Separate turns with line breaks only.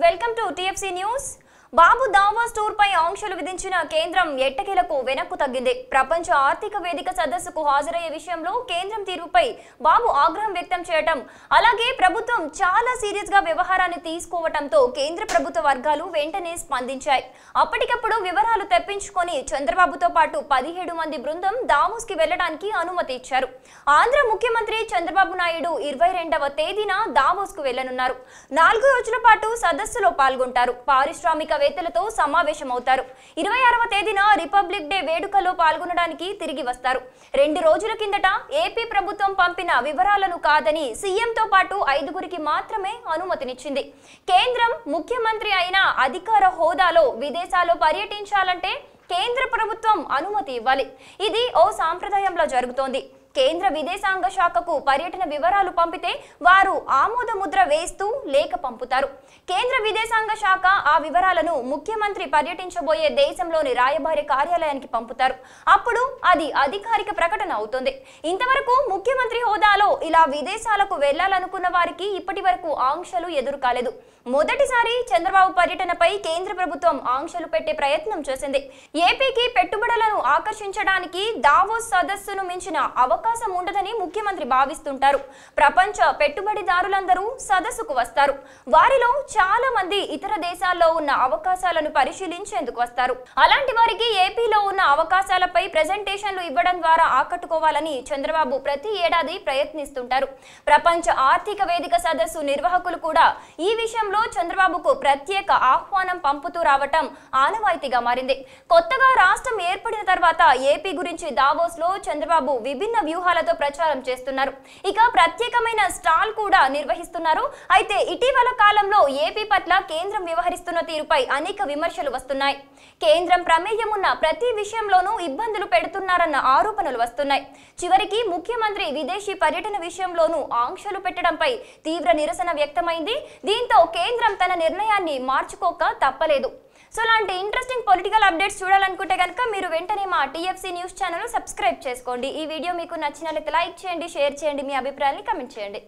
welcome to TFC News. Babu Davos tour పై ఆంక్షలు విధించిన కేంద్రం ఎట్టకేలకు వెనక్కు తగ్గింది. ప్రపంచ ఆర్థిక వేదిక సదస్సుకు హాజరయ్యే విషయంలో కేంద్రం తీరుపై బాబు ఆగ్రహం వ్యక్తం చేయటం అలాగే ప్రభుత్వం చాలా సీరియస్గా వ్యవహారాన్ని తీసుకోవటంతో కేంద్ర ప్రభుత్వ వర్గాలు వెంటనే స్పందించాయి. అప్పటికప్పుడు వివరాలు తెప్పించుకొని చంద్రబాబుతో పాటు పదిహేడు మంది బృందం దావోస్కి వెళ్ళడానికి అనుమతి ఇచ్చారు. ఆంధ్ర ముఖ్యమంత్రి చంద్రబాబు నాయుడు ఇరవై రెండవ తేదీన దావోస్కు వెళ్ళనున్నారు నాలుగు రోజుల పాటు సదస్సులో పాల్గొంటారు. పారిశ్రామిక శాస్త్రవేత్తలతో సమావేశమవుతారు. ఇరవై ఆరవ తేదీన రిపబ్లిక్ డే వేడుకలో పాల్గొనడానికి తిరిగి వస్తారు. రెండు రోజుల కిందట ఏపీ ప్రభుత్వం పంపిన వివరాలను కాదని సీఎంతో పాటు ఐదుగురికి మాత్రమే అనుమతినిచ్చింది. కేంద్రం ముఖ్యమంత్రి అయిన అధికార హోదాలో విదేశాల్లో పర్యటించాలంటే కేంద్ర ప్రభుత్వం అనుమతి ఇవ్వాలి. ఇది ఓ సాంప్రదాయంలో జరుగుతోంది. కేంద్ర విదేశాంగ శాఖకు పర్యటన వివరాలు పంపితే వారు ఆమోద ముద్ర వేస్తూ లేఖ పంపుతారు. కేంద్ర విదేశాంగ శాఖ ఆ వివరాలను ముఖ్యమంత్రి పర్యటించబోయే దేశంలోని రాయబారి కార్యాలయానికి పంపుతారు. అప్పుడు అది అధికారిక ప్రకటన అవుతుంది. ఇంతవరకు ముఖ్యమంత్రి హోదాలో ఇలా విదేశాలకు వెళ్ళాలనుకున్న వారికి ఇప్పటి వరకు ఆంక్షలు ఎదురు కాలేదు మొదటిసారి చంద్రబాబు పర్యటనపై కేంద్ర ప్రభుత్వం ఆంక్షలు పెట్టే ప్రయత్నం చేసింది. ఏపీకి పెట్టుబడులను ఆకర్షించడానికి దావోస్ సదస్సును మించిన అవకాశం ఉండదని ముఖ్యమంత్రి భావిస్తుంటారు. ప్రపంచ పెట్టుబడిదారులందరూ సదస్సుకు వస్తారు. వారిలో చాలా మంది ఇతర దేశాల్లో ఉన్న అవకాశాలను పరిశీలించేందుకు వస్తారు. అలాంటి వారికి ఏపీలో ఉన్న అవకాశాలపై ప్రజెంటేషన్లు ఇవ్వడం ద్వారా ఆకట్టుకోవాలని చంద్రబాబు ప్రతి ఏడాది ప్రయత్నిస్తుంటారు. ప్రపంచ ఆర్థిక వేదిక సదస్సు నిర్వాహకులు కూడా ఈ విషయంలో చంద్రబాబుకు ప్రత్యేక ఆహ్వానం పంపుతూ రావటం ఆనవాయితీగా మారింది. కొత్తగా రాష్ట్రం ఏర్పడిన తర్వాత ఏపీ గురించి దావోస్లో చంద్రబాబు విభిన్న వ్యూహాలతో ప్రచారం చేస్తున్నారు. ఇక ప్రత్యేకమైన స్టాల్ కూడా నిర్వహిస్తున్నారు. అయితే ఇటీవల కాలంలో ఏపీ పట్ల కేంద్రం వ్యవహరిస్తున్న తీరుపై అనేక విమర్శలు వస్తున్నాయి. కేంద్రం ప్రమేయం ఉన్న ప్రతి విషయంలోనూ ఇబ్బందులు పెడుతున్నారన్న ఆరోపణలు వస్తున్నాయి. చివరికి ముఖ్యమంత్రి విదేశీ పర్యటన విషయంలోనూ ఆంక్షలు పెట్టడంపై తీవ్ర నిరసన వ్యక్తమైంది. దీంతో కేంద్రం తన నిర్ణయాన్ని మార్చుకోక తప్పలేదు. సో ఇలాంటి ఇంట్రెస్టింగ్ పొలిటికల్ అప్డేట్స్ చూడాలనుకుంటే కనుక మీరు వెంటనే మా టీఎఫ్సీ న్యూస్ ఛానల్ సబ్స్క్రైబ్ చేసుకోండి. ఈ వీడియో మీకు నచ్చినట్లయితే లైక్ చేయండి షేర్ చేయండి మీ అభిప్రాయాన్ని కమెంట్ చేయండి.